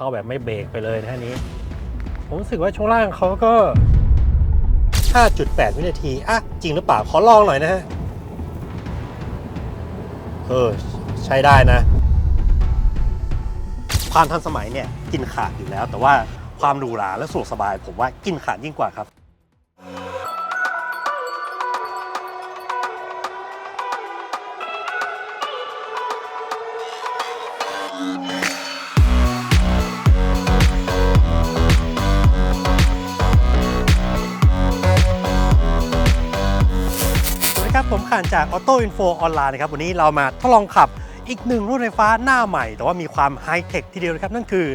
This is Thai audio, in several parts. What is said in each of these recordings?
เข้าแบบไม่เบรกไปเลยท่านี้ ผมรู้สึกว่าช่วงล่างเขาก็ 5.8 วินาที อะ จริงหรือเปล่า ขอลองหน่อยนะฮะ เออ ใช้ได้นะ ความทันสมัยเนี่ย กินขาดอยู่แล้ว แต่ว่าความหรูหราและสะดวกสบาย ผมว่ากินขาดยิ่งกว่าครับ ผมขานจาก Auto Info ออนไลน์นะครับวันนี้เรามาทดลองขับอีกหนึ่งรุ่นไฟฟ้าหน้าใหม่ แต่ว่ามีความไฮเทคทีเดียวนะครับ นั่นคือ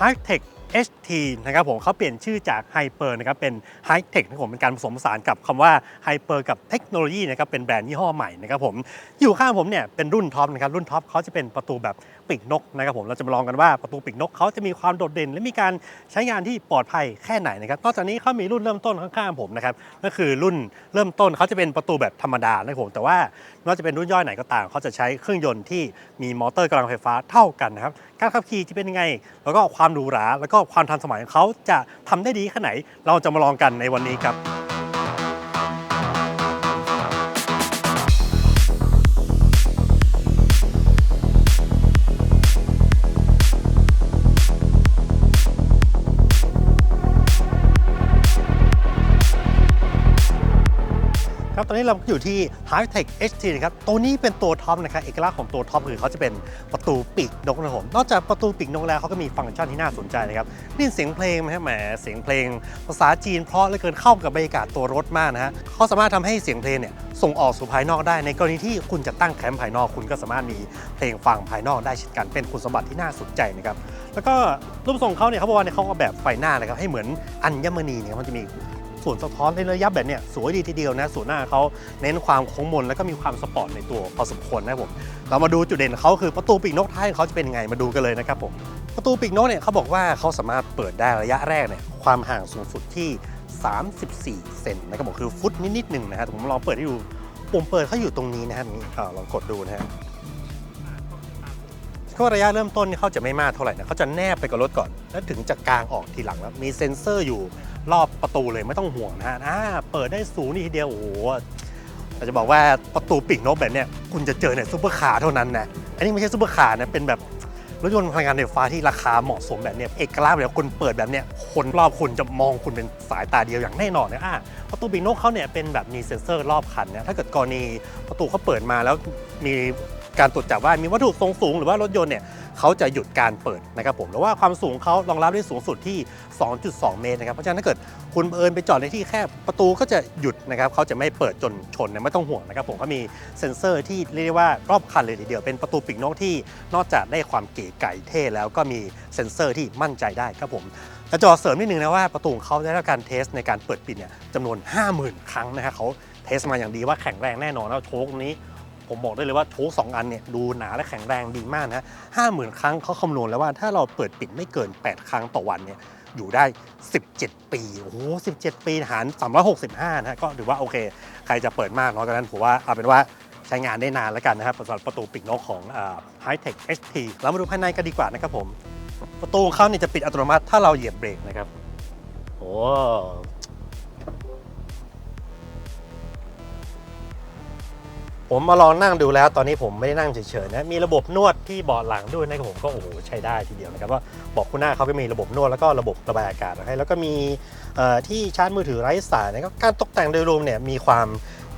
High Tech HT นะครับผมเขาเปลี่ยนชื่อจาก Hyper นะครับเป็น High Tech นะครับผมเป็นการผสมผสานกับคำว่า Hyper กับเทคโนโลยีนะครับเป็นแบรนด์ยี่ห้อใหม่นะครับผมอยู่ข้างผมเนี่ยเป็นรุ่นท็อปนะครับรุ่นท็อปเขาจะเป็นประตูแบบ ปีกนกนะครับผมเราจะมาลองกันว่าประตูปีกนกเขาจะมีความโดดเด่น และมีการใช้งานที่ปลอดภัยแค่ไหนนะครับนอกจากนี้เขามีรุ่นเริ่มต้นข้างๆผมนะครับก็คือรุ่นเริ่มต้นเขาจะเป็นประตูแบบธรรมดานะครับผมแต่ว่าไม่ว่าจะเป็นรุ่นย่อยไหนก็ตามเขาจะใช้เครื่องยนต์ที่มีมอเตอร์กำลังไฟฟ้าเท่ากันนะครับการขับขี่จะเป็นยังไง แล้วก็ความหรูหราแล้วก็ความทันสมัยของเขาจะทำได้ดีแค่ไหน เราจะมาลองกันในวันนี้ครับ ตอนนี้เราอยู่ที่ High Tech HT นะครับ ตัวนี้เป็นตัวท็อปนะครับ เอกลักษณ์ของตัวท็อปคือเขาจะเป็นประตูปีกนกนะครับผม นอกจากประตูปีกนกแล้วเขาก็มีฟังก์ชันที่น่าสนใจนะครับนี่เสียงเพลงไหมฮะแหม เสียงเพลง ภาษาจีนเพราะเหลือเกินเข้ากับบรรยากาศตัวรถมากนะฮะเขาสามารถทำให้เสียงเพลงเนี่ยส่งออกสู่ภายนอกได้ ในกรณีที่คุณจะตั้งแคมป์ภายนอก คุณก็สามารถมีเพลงฟังภายนอกได้เช่นกัน เป็นคุณสมบัติที่น่าสนใจนะครับ แล้วก็รูปทรงเขาเนี่ยเขาบอกว่าเนี่ยเขาออกแบบไฟหน้านะครับให้เหมือนอัญมณีเนี่ยมันจะมี ส่วนสะท้อนในระยะแบบเนี้ยสวยดีทีเดียวนะส่วนหน้าเขาเน้นความโค้งมนแล้วก็มีความสปอร์ตในตัวพอสมควรนะครับผมเรามาดูจุดเด่นเขาคือประตูปีกนกท้ายของเขาจะเป็นยังไงมาดูกันเลยนะครับผมประตูปีกนกเนี่ยเขาบอกว่าเขาสามารถเปิดได้ระยะแรกเนี่ยความห่างสูงสุดที่ 34 เซนนะครับผมคือฟุตนิดๆหนึ่งนะฮะผมลองเปิดให้ดูปุ่มเปิดเขาอยู่ตรงนี้นะครับนี่ลองกดดูนะฮะ ก็ระยะเริ่มต้นนี่เขาจะไม่มากเท่าไหร่นะเขาจะแนบไปกับรถก่อน แล้วถึงจะกางออกทีหลังแล้วมีเซ็นเซอร์อยู่รอบประตูเลยไม่ต้องห่วงนะฮะอ่าเปิดได้สูงนี่ทีเดียวโอ้โหแต่จะบอกว่าประตูปีกนกแบบเนี้ยคุณจะเจอเนี่ยซูเปอร์คาร์เท่านั้นนะอันนี้ไม่ใช่ซูเปอร์คาร์นะเป็นแบบรถยนต์พลังงานไฟฟ้าที่ราคาเหมาะสมแบบเนี้ยเอกลักษณ์แบบคุณเปิดแบบเนี้ยคนรอบคุณจะมองคุณเป็นสายตาเดียวอย่างแน่นอนนะอ่าประตูปีกนกเขาเนี่ยเป็นแบบมีเซ็นเซอร์รอบคันนะถ้าเกิดกรณีประตูเขาเปิดมาแล้วมี การตรวจจับว่ามีวัตถุทรงสูงหรือว่ารถยนต์เนี่ยเขาจะหยุดการเปิดนะครับผมแล้วว่าความสูงเขารองรับได้สูงสุดที่ 2.2 เมตรนะครับเพราะฉะนั้นถ้าเกิดคุณเอิญไปจอดในที่แคบประตูก็จะหยุดนะครับเขาจะไม่เปิดจนชนนะไม่ต้องห่วงนะครับผมเขามีเซ็นเซอร์ที่เรียกได้ว่ารอบคันเลยทีเดียวเป็นประตูปีกนกที่นอกจากได้ความเก๋ไก่เท่แล้วก็มีเซ็นเซอร์ที่มั่นใจได้ครับผมแต่จอเสริมนิดนึงนะว่าประตูของเขาได้รับการเทสในการเปิดปิดเนี่ยจำนวน 50,000 ครั้งนะฮะเขาเทสมาอย่างดีว่าแข็งแรงแน่นอนแล้วโชคนี้ ผมบอกได้เลยว่าโชคสองอันเนี่ยดูหนาและแข็งแรงดีมากนะห้าหมื่นครั้งเขาคำนวณแล้วว่าถ้าเราเปิดปิดไม่เกิน 8 ครั้งต่อวันเนี่ยอยู่ได้ 17 ปี โอ้โห 17 ปีหาร 365 นะฮะก็ถือว่าโอเค ใครจะเปิดมากน้อยกว่นั้นผมว่าเอาเป็นว่าใช้งานได้นานแล้วกันนะครับสำหรับประตูปีกนกของ High Tech HT เรามาดูภายในกันดีกว่านะครับผม ประตูของเขาเนี่ยจะปิดอัตโนมัติถ้าเราเหยียบเบรกนะครับ โอ้ ผมมาลองนั่งดูแล้วตอนนี้ผมไม่ได้นั่งเฉยๆนะมีระบบนวดที่เบาะหลังด้วยนะครับผมก็โอ้โหใช้ได้ทีเดียวนะครับว่าเบอกคุณหน้าเขาก็มีระบบนวดแล้วก็ระบบระบายอากาศให้แล้วก็มีที่ชาร์จมือถือไร้สายนะครับการตกแต่งโดยรวมเนี่ยมีความ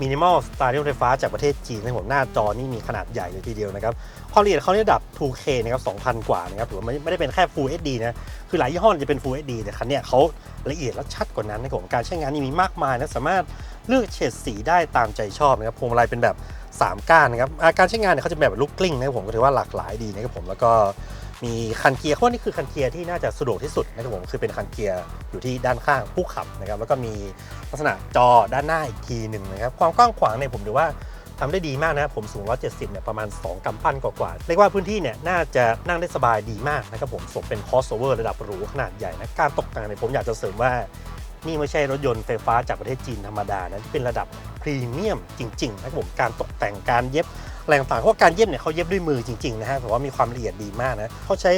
มินิมอลสไตล์รถไฟฟ้าจากประเทศจีนนะผมหน้าจอนี่มีขนาดใหญ่เลยทีเดียวนะครับความละเอียดเขาเนี่ยระดับ 2K นะครับ2,000 กว่านะครับถือว่าไม่ไม่ได้เป็นแค่ Full HD นะคือหลายยี่ห้อจะเป็น Full HD แต่คันเนี้ยเขาละเอียดและชัดกว่านั้นนะครับผมการใช้งานนี่มีมากมายนะสามารถ เลือกเฉดสีได้ตามใจชอบนะครับพวงมาลัยเป็นแบบ 3 ก้านนะครับอาการใช้งานเนี่ยเขาจะเป็นแบบลูกกลิ้งนะครับผมก็ถือว่าหลากหลายดีนะครับผมแล้วก็มีคันเกียร์เขาว่านี่คือคันเกียร์ที่น่าจะสะดวกที่สุดนะครับผมคือเป็นคันเกียร์อยู่ที่ด้านข้างผู้ขับนะครับแล้วก็มีลักษณะจอด้านหน้าอีกทีหนึ่งนะครับความกว้างขวางเนี่ยผมถือว่าทำได้ดีมากนะครับผมสูง 170 เนี่ยประมาณ 2 กำปั้นกว่าๆเรียกว่าพื้นที่เนี่ยน่าจะนั่งได้สบายดีมากนะครับผมสมเป็น crossover ระดับหรูขนาดใหญ่นะการตกแต่งเนี่ยผมอยากจะเสริมว่า นี่ไม่ใช่รถยนต์ไฟฟ้าจากประเทศจีนธรรมดานะเป็นระดับพรีเมียมจริงๆนะครับผมการตกแต่งการเย็บอะไรต่างๆเพราะการเย็บเนี่ยเขาเย็บด้วยมือจริงๆนะฮะแต่ว่ามีความละเอียดดีมากนะเขาใช้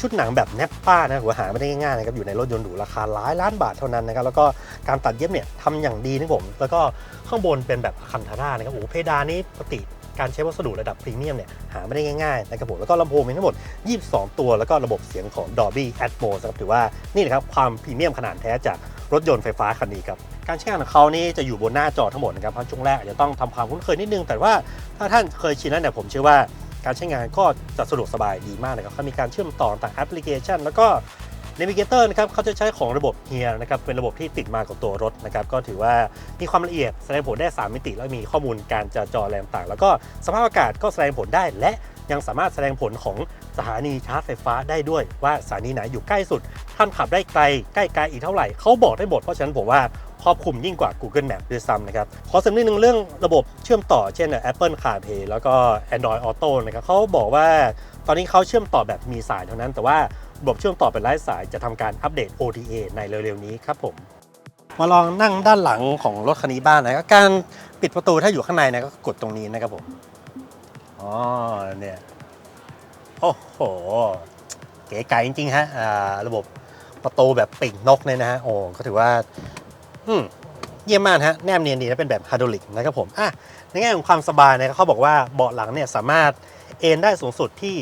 ชุดหนังแบบแนปป้านะหัวหาไม่ได้ง่ายๆนะครับอยู่ในรถยนต์หรูราคาหลายล้านบาทเท่านั้นนะครับแล้วก็การตัดเย็บเนี่ยทำอย่างดีนะผมแล้วก็ข้างบนเป็นแบบคันธาร่านะครับโอ้เพดานนี้ปกติการใช้วัสดุระดับพรีเมียมเนี่ยหาไม่ได้ง่ายๆนะครับผมแล้วก็ลำโพงมีทั้งหมด 22 ตัว แล้วก็ระบบเสียงของ Dolby Atmos นะครับถือว่านี่นะครับความพรีเมียมขนาดแท้จาก รถยนต์ไฟฟ้าคันนี้ครับการใช้งานของเขานี่จะอยู่บนหน้าจอทั้งหมดนะครับเพราะช่วงแรกอาจจะต้องทำความคุ้นเคยนิดนึง แต่ว่าถ้าท่านเคยชินแล้วเนี่ยผมเชื่อว่าการใช้งานก็จะสะดวกสบายดีมากนะครับเขามีการเชื่อมต่อต่างแอปพลิเคชัน แล้วก็ Navigator นะครับเขาจะใช้ของระบบ HERE นะครับเป็นระบบที่ติดมากับตัวรถนะครับก็ถือว่ามีความละเอียดแสดงผลได้ 3 มิติ แล้วมีข้อมูลการจราจรอะไรต่าง แล้วก็สภาพอากาศก็แสดงผลได้และ ยังสามารถแสดงผลของสถานีชาร์จไฟฟ้าได้ด้วยว่าสถานีไหนอยู่ใกล้สุด ท่านขับได้ไกลใกล้ไกลอีกเท่าไหร่เขาบอกได้หมดเพราะฉะนั้นผมว่าครอบคลุมยิ่งกว่า Google Map ด้วยซ้ำนะครับ ขอเสริมนิดนึงเรื่องระบบเชื่อมต่อเช่น Apple CarPlay แล้วก็ Android Auto นะครับเขาบอกว่าตอนนี้เขาเชื่อมต่อแบบมีสายเท่านั้น แต่ว่าระบบเชื่อมต่อเป็นไร้สายจะทำการอัปเดต OTA ในเร็วๆนี้ครับผมมาลองนั่งด้านหลังของรถคันนี้บ้างนะครับการปิดประตูถ้าอยู่ข้างในนะก็กดตรงนี้นะครับผม อ๋อเนี่ยโอ้โห เก๋ไก๋จริงๆฮะอ่าระบบประตูแบบปีกนกเนี่ยนะฮะโอ้ก็ถือว่าอืมเยี่ยมมากฮะแนบเนียนดีและเป็นแบบไฮดรอลิกนะครับผมอะในแง่ของความสบายนะครับเขาบอกว่าเบาะหลังเนี่ยสามารถเอนได้สูงสุดที่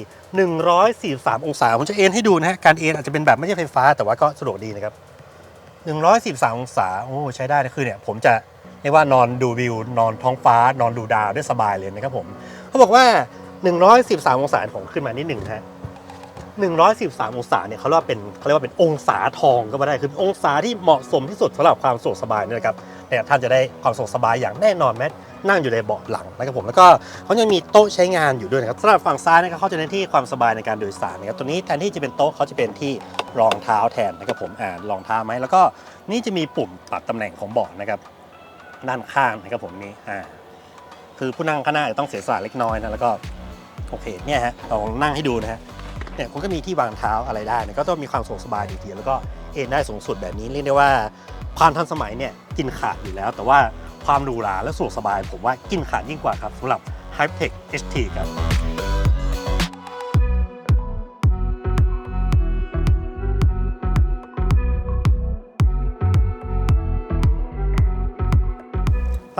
143 องศา ผมจะเอนให้ดูนะฮะ การเอนอาจจะเป็นแบบไม่ใช่ไฟฟ้า แต่ว่าก็สะดวกดีนะครับ 143 องศา โอ้ใช้ได้นะคือเนี่ย ผมจะเรียกว่านอนดูวิว นอนท้องฟ้านอนดูดาวได้สบายเลยนะครับผม เขาบอกว่า143องศาผมขึ้นมานิดหนึ่งฮะ143องศาเนี่ยเขาเรียกว่าเป็นเขาเรียกว่าเป็นองศาทองก็ว่ได้คือองศาที่เหมาะสมที่สุดสำหรับความสะดวกสบายนี่นะครับเนี่ยท่านจะได้ความสะดวกสบายอย่างแน่นอนแม้นั่งอยู่ในเบาะหลังนะครับผมแล้วก็เขายังมีโต๊ะใช้งานอยู่ด้วยนะครับสำหรับฝั่งซ้ายนะครับเขาจะเน้นที่ความสบายในการโดยสารนะครับตัวนี้แทนที่จะเป็นโต๊ะเขาจะเป็นที่รองเท้าแทนนะครับผมอ่ารองเท้าไหมแล้วก็นี่จะมีปุ่มปรับตำแหน่งของเบาะนะครับด้านข้างนะครับผมนี่อ่า คือผู้นั่งข้างหน้าจะต้องเสียสละเล็กน้อยนะแล้วก็โอเคเนี่ยฮะลองนั่งให้ดูนะฮะเนี่ยคุณก็มีที่วางเท้าอะไรได้นะก็ต้องมีความสะดวกสบายดีทีแล้วก็เอนได้สูงสุดแบบนี้เรียกได้ว่าความทันสมัยเนี่ยกินขาดอยู่แล้ว แต่ว่าความหรูหราและสะดวกสบาย ผมว่ากินขาดยิ่งกว่าครับสำหรับ h y p e t e c h HT ครับ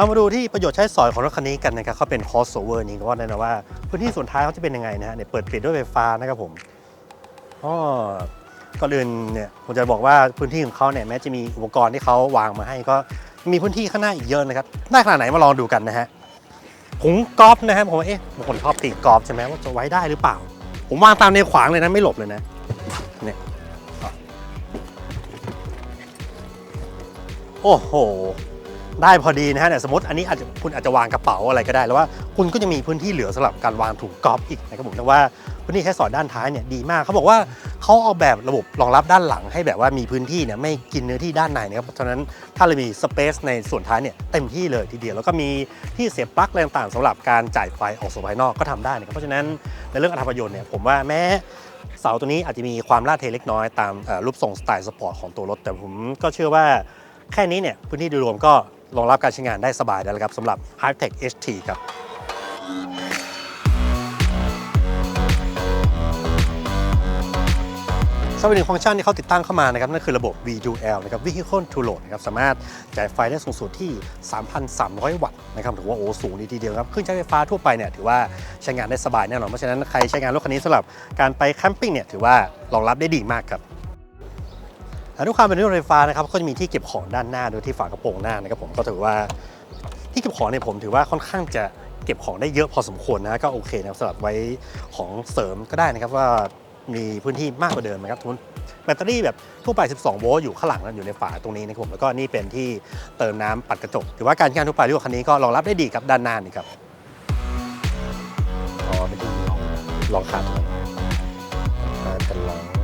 เรามาดูที่ประโยชน์ใช้สอยของรถคันนี้กันนะครับเขาเป็น crossover นี่ก็ว่าแน่นอนว่า พื้นที่ส่วนท้ายเขาจะเป็นยังไงนะฮะเนี่ยเปิดปิดด้วยไฟฟ้านะครับผมอ๋อก่อนอื่นเนี่ยผมจะบอกว่าพื้นที่ของเขาเนี่ยแม้จะมีอุปกรณ์ที่เขาวางมาให้ก็มีพื้นที่ข้างหน้าอีกเยอะนะครับได้ขนาดไหนมาลองดูกันนะฮะผงกอล์ฟนะครับผมเอ๊ะบางคนชอบตีกอล์ฟใช่ไหมว่าจะไว้ได้หรือเปล่า ผมวางตามในขวางเลยนะไม่หลบเลยนะเนี่ยโอ้โห ได้พอดีนะฮะเนี่ยสมมติอันนี้อาจจะคุณอาจจะวางกระเป๋าอะไรก็ได้ แล้วว่าคุณก็จะมีพื้นที่เหลือสำหรับการวางถุงกอล์ฟอีกนะครับผมแต่ว่าพื้นที่ใช้สอยด้านท้ายเนี่ยดีมากเขาบอกว่าเขาออกแบบระบบรองรับด้านหลังให้แบบว่ามีพื้นที่เนี่ยไม่กินเนื้อที่ด้านในนะครับเพราะฉะนั้นถ้าเรามีสเปซในส่วนท้ายเนี่ยเต็มที่เลยทีเดียวแล้วก็มีที่เสียบปลั๊กอะไรต่างๆสำหรับการจ่ายไฟออกสู่ภายนอกก็ทำได้นะครับเพราะฉะนั้นในเรื่องอัตราประโยชน์เนี่ยผมว่าแม้เสาตัวนี้อาจจะมีความลาดเทเล็กน้อยตามรูปทรงสไตล์สปอร์ตของตัวรถแต่ผมก็เชื่อว่าแค่นี้เนี่ยพื้นที่โดยรวมก็ รองรับการใช้งานได้สบายแล้วละครับสำหรับ Hightech HT ครับสำหรับหนึ่งฟังก์ชันที่เขาติดตั้งเข้ามานะครับนั่นคือระบบ V2L นะครับ Vehicle to Load นะครับสามารถจ่ายไฟได้สูงสุดที่ 3,300 วัตต์นะครับถือว่าโอ้สูงดีทีเดียวครับเครื่องใช้ไฟฟ้าทั่วไปเนี่ยถือว่าใช้งานได้สบายแน่นอนเพราะฉะนั้นใครใช้งานรถคันนี้สำหรับการไปแคมปิ้งเนี่ยถือว่ารองรับได้ดีมากครับ ด้วยความเป็นรถไฟฟ้านะครับก็จะมีที่เก็บของด้านหน้าโดยที่ฝากระโปรงหน้านะครับผมก็ถือว่าที่เก็บของเนี่ยผมถือว่าค่อนข้างจะเก็บของได้เยอะพอสมควรนะก็โอเคนะครับสำหรับไว้ของเสริมก็ได้นะครับว่ามีพื้นที่มากกว่าเดิมนะครับสมมุติแบตเตอรี่แบบทั่วไป 12 โวลต์อยู่ข้างหลังนะอยู่ในฝาตรงนี้นะครับผมแล้วก็นี่เป็นที่เติมน้ำปัดกระจกถือว่าการใช้งานทั่วไปที่รถคันนี้ก็รองรับได้ดีครับด้านหน้านี่ครับอ๋อไม่ดีลองขาดตรงขาดกันลัง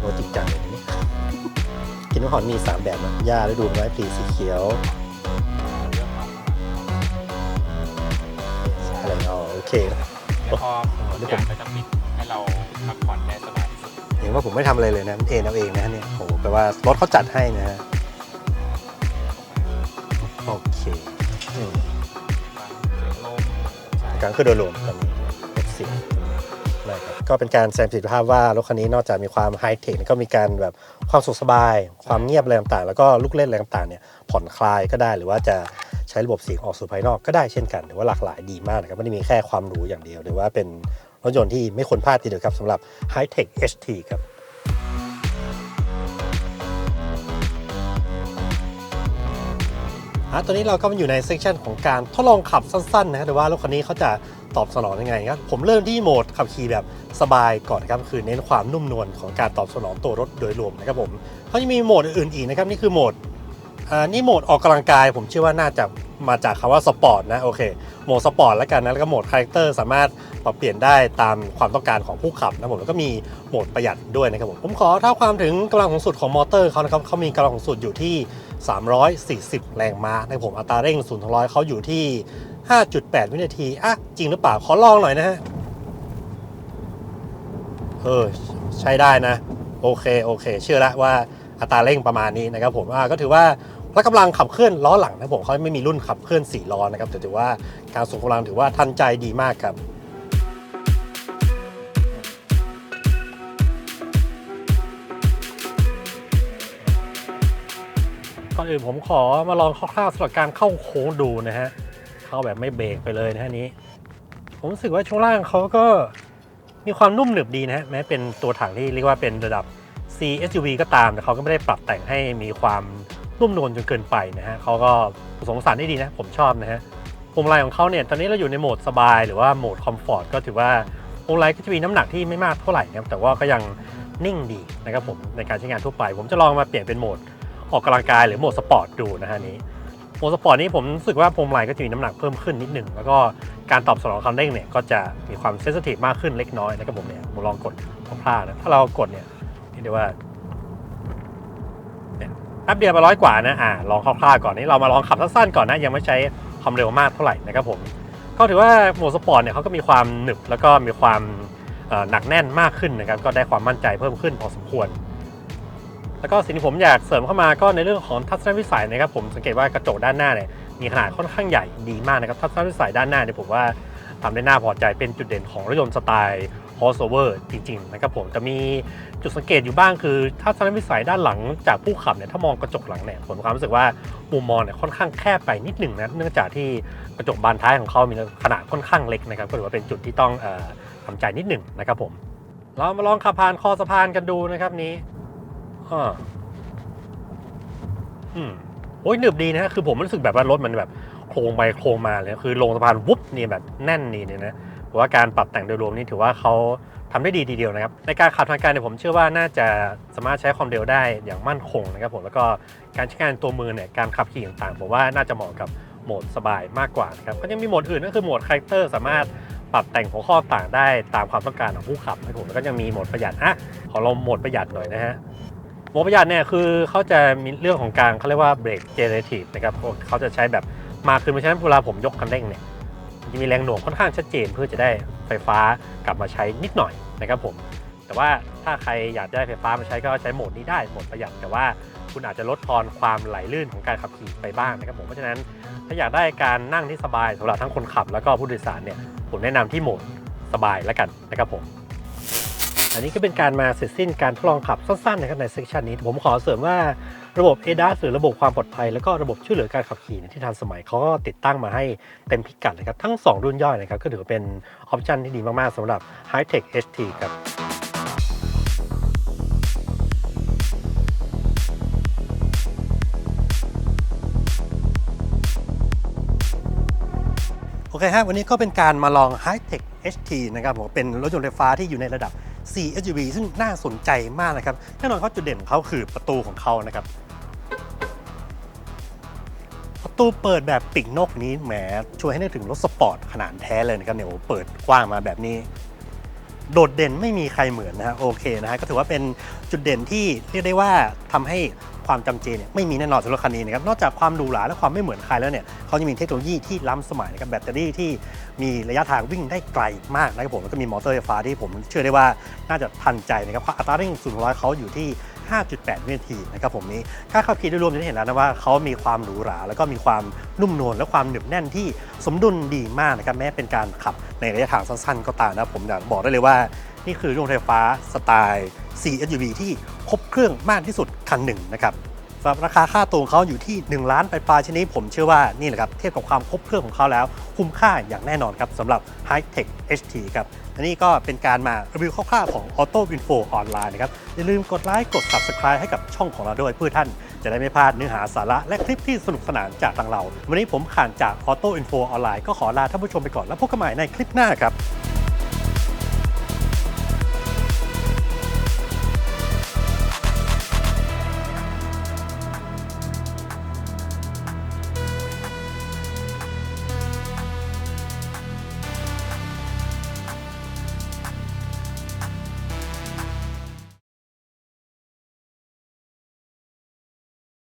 โอ้จริงจังเลยนี่กินน้ำหอมมี 3 แบบนะหญ้าฤดูไม้ผลีสีเขียวอะไรอ๋อโอเคแล้วพอทุกอย่างก็จะปิดให้เราพักผ่อนได้สบายที่สุดเห็นว่าผมไม่ทำอะไรเลยนะมันเองเอาเองนะฮะเนี่ยโอ้โหแปลว่ารถเขาจัดให้นะฮะโอเคอืมการขึ้นโดยรวมตอนนี้ ก็เป็นการแสดงประสิทธิภาพว่ารถคันนี้นอกจากมีความไฮเทคก็มีการแบบความสุขสบาย ความเงียบอะไรต่างๆ แล้วก็ลูกเล่นอะไรต่างๆเนี่ยผ่อนคลายก็ได้หรือว่าจะใช้ระบบเสียงออกสู่ภายนอกก็ได้เช่นกันถือว่าหลากหลายดีมากนะครับไม่ได้มีแค่ความหรูอย่างเดียวหรือว่าเป็นรถยนต์ที่ไม่ควรพลาดทีเดียวครับสำหรับ High Tech HT ครับ อะตอนนี้เราก็มาอยู่ในเซสชันของการทดลองขับสั้นๆนะครับแต่ว่ารถคันนี้เขาจะตอบสนองยังไงครับผมเริ่มที่โหมดขับขี่แบบสบายก่อนครับคือเน้นความนุ่มนวลของการตอบสนองตัวรถโดยรวมนะครับผมเขาจะมีโหมดอื่นๆอีกนะครับนี่คือโหมดอ่านี่โหมดออกกำลังกาย ผมเชื่อว่าน่าจะมาจากคำว่าสปอร์ตนะโอเคโหมดสปอร์ตแล้วกันนะแล้วก็โหมดคาแรคเตอร์สามารถปรับเปลี่ยนได้ตามความต้องการของผู้ขับนะผมแล้วก็มีโหมดประหยัดด้วยนะครับผมผมขอเท่าความถึงกำลังสูงสุดของมอเตอร์เขานะครับเขามีกำลังสูงสุดอยู่ที่ 340 แรงม้าในผมอัตราเร่ง0ถึง100เขาอยู่ที่ 5.8 วินาที อะ จริงหรือเปล่า ขอลองหน่อยนะฮะ เออ ใช้ได้นะ โอเค โอเค เชื่อแล้วว่าอัตราเร่งประมาณนี้นะครับผมอ่าก็ถือว่าและกำลังขับเคลื่อนล้อหลังนะผมเขาไม่มีรุ่นขับเคลื่อน4ล้อนะครับแต่ถือว่าการส่งกำลังถือว่าทันใจดีมากครับ ก่อนอื่นผมขอมาลองคร่าวๆสำหรับการเข้าโค้งดูนะฮะ เข้าแบบไม่เบรกไปเลยนะฮะนี้ ผมรู้สึกว่าช่วงล่างเขาก็มีความนุ่มหนึบดีนะฮะ แม้เป็นตัวถังที่เรียกว่าเป็นระดับ C SUV ก็ตาม แต่เขาก็ไม่ได้ปรับแต่งให้มีความนุ่มนวลจนเกินไปนะฮะเขาก็ผสมผสานได้ดีนะ ผมชอบนะฮะพวงมาลัยของเขาเนี่ย ตอนนี้เราอยู่ในโหมดสบายหรือว่าโหมดคอมฟอร์ตก็ถือว่าพวงมาลัยก็จะมีน้ำหนักที่ไม่มากเท่าไหร่นะครับแต่ว่าก็ยังนิ่งดีนะครับผมในการใช้งานทั่วไป ผมจะลองมาเปลี่ยนเป็นโหมด ออกกำลังกายหรือโหมดสปอร์ตดูนะฮะนี้โหมดสปอร์ตนี้ผมรู้สึกว่าพวงมาลัยก็จะมีน้ำหนักเพิ่มขึ้นนิดหนึ่งแล้วก็การตอบสนองคันเร่งเนี่ยก็จะมีความเซนซิทีฟมากขึ้นเล็กน้อยนะครับผมเนี่ยผมลองกดพลาดนะถ้าเรากดเนี่ยเห็นได้ว่าเนี่ยแป๊บเดียวไปร้อยกว่านะ อ่า ลองคร่าวๆก่อนนี้เรามาลองขับสั้นๆก่อนนะ ยังไม่ใช้ความเร็วมากเท่าไหร่นะครับผม ก็ถือว่าโหมดสปอร์ตเนี่ยเขาก็มีความหนึบแล้วก็มีความหนักแน่นมากขึ้นนะครับ ก็ได้ความมั่นใจเพิ่มขึ้นพอสมควร แล้วก็สิ่งที่ผมอยากเสริมเข้ามาก็ในเรื่องของทัศนวิสัยนะครับผมสังเกตว่ากระจกด้านหน้าเนี่ยมีขนาดค่อนข้างใหญ่ดีมากนะครับทัศนวิสัยด้านหน้าเนี่ยผมว่าทำได้น่าพอใจเป็นจุดเด่นของรถยนต์สไตล์ crossover จริงๆนะครับผมจะมีจุดสังเกตอยู่บ้างคือทัศนวิสัยด้านหลังจากผู้ขับเนี่ยถ้ามองกระจกหลังเนี่ยผมมีความรู้สึกว่ามุมมองเนี่ยค่อนข้างแคบไปนิดหนึ่งนะเนื่องจากที่กระจกบานท้ายของเขามีขนาดค่อนข้างเล็กนะครับก็ถือว่าเป็นจุดที่ต้องเอ่อทำใจนิดหนึ่งนะครับผมเรามาลองขับผ่านคอสะพานกันดูนะครับนี้ อ่าอืมโอ้ยหนึบดีนะฮะคือผมรู้สึกแบบว่ารถมันแบบโครงไปโครงมาเลยคือลงสะพานวุบนี่แบบแน่นนี่เนี่ยนะผมว่าการปรับแต่งโดยรวมนี่ถือว่าเขาทำได้ดีทีเดียวนะครับ ในการขับทางการเนี่ยผมเชื่อว่าน่าจะสามารถใช้ความเร็วได้อย่างมั่นคงนะครับผมแล้วก็การใช้งานตัวมือเนี่ยการขับขี่ต่างๆผมว่าน่าจะเหมาะกับโหมดสบายมากกว่านะครับก็ยังมีโหมดอื่นก็คือโหมดคาแรคเตอร์สามารถปรับแต่งหัวข้อต่างได้ตามความต้องการของผู้ขับนะครับผมแล้วก็ยังมีโหมดประหยัดอะขอลองโหมดประหยัดหน่อยนะฮะ โหมดประหยัดเนี่ยคือเขาจะมีเรื่องของการเขาเรียกว่าเบรกเจเนเรทีฟนะครับเขาจะใช้แบบมากขึ้นเพราะฉะนั้นเวลาผมยกคันเร่งเนี่ยมันจะมีแรงหน่วงค่อนข้างชัดเจนเพื่อจะได้ไฟฟ้ากลับมาใช้นิดหน่อยนะครับผม แต่ว่าถ้าใครอยากได้ไฟฟ้ามาใช้ก็ใช้โหมดนี้ได้โหมดประหยัดแต่ว่าคุณอาจจะลดทอนความไหลลื่นของการขับขี่ไปบ้างนะครับผมเพราะฉะนั้นถ้าอยากได้การนั่งที่สบายสำหรับทั้งคนขับ แล้วก็ผู้โดยสารเนี่ยผมแนะนำที่โหมดสบายแล้วกันนะครับผม อันนี้ก็เป็นการมาเสร็จสิ้นการทดลองขับสั้นๆนะครับในเซสชันนี้ ผมขอเสริมว่าระบบ ADAS หรือระบบความปลอดภัย แล้วก็ระบบช่วยเหลือการขับขี่เนี่ยที่ทันสมัยเขาก็ติดตั้งมาให้เต็มพิกัดเลยครับทั้ง 2 รุ่นย่อยนะครับก็ถือเป็นออปชันที่ดีมากๆสำหรับ High Tech HT ครับโอเคครับวันนี้ก็เป็นการมาลอง High Tech HT นะครับผมเป็นรถยนต์ไฟฟ้าที่อยู่ในระดับ C SUV ซึ่งน่าสนใจมากนะครับแน่นอนเขาจุดเด่นของเขาคือประตูของเขานะครับ ประตูเปิดแบบปีกนกนี้แหมช่วยให้นึกถึงรถสปอร์ตขนาดแท้เลยนะครับเนี่ยโอ้เปิดกว้างมาแบบนี้ โดดเด่นไม่มีใครเหมือนนะฮะโอเคนะฮะก็ถือว่าเป็นจุดเด่นที่เรียกได้ว่าทำให้ความจำเจเนี่ยไม่มีแน่นอนสำหรับคันนี้นะครับนอกจากความหรูหราและความไม่เหมือนใครแล้วเนี่ยเขายังมีเทคโนโลยีที่ล้ำสมัยนะครับแบตเตอรี่ที่มีระยะทางวิ่งได้ไกลมากนะครับผมแล้วก็มีมอเตอร์ไฟฟ้าที่ผมเชื่อได้ว่าน่าจะทันใจนะครับเพราะอัตราเร่งสูงร้อยเขาอยู่ที่ 5.8 วินาทีนะครับผมนี้ค่าขับขี่โดยรวมจะเห็นแล้วนะว่าเขามีความหรูหรา แล้วก็มีความนุ่มนวลและความหนึบแน่นที่สมดุลดีมากนะครับแม้เป็นการขับในระยะทางสั้นๆ ก็ตามนะผมอยากบอกได้เลยว่า นี่คือรถยนต์ไฟฟ้าสไตล์ 4SUV ที่ครบเครื่องมากที่สุดคันหนึ่งนะครับสำหรับราคาค่าตัวของเขาอยู่ที่ 1 ล้านปลายๆชนิดผมเชื่อว่านี่แหละครับเทียบกับความครบเครื่องของเขาแล้ว คุ้มค่าอย่างแน่นอนครับสำหรับ High Tech HT ครับ อันนี้ก็เป็นการมารีวิวคร่าวๆของ Auto Info ออนไลน์นะครับ อย่าลืมกดไลค์กด Subscribe ให้กับช่องของเราด้วยเพื่อท่านจะได้ไม่พลาดเนื้อหาสาระและคลิปที่สนุกสนานจากทางเรา วันนี้ผมข่านจาก Auto Info ออนไลน์ก็ขอลาท่านผู้ชมไปก่อนแล้วพบกันใหม่ในคลิปหน้าครับ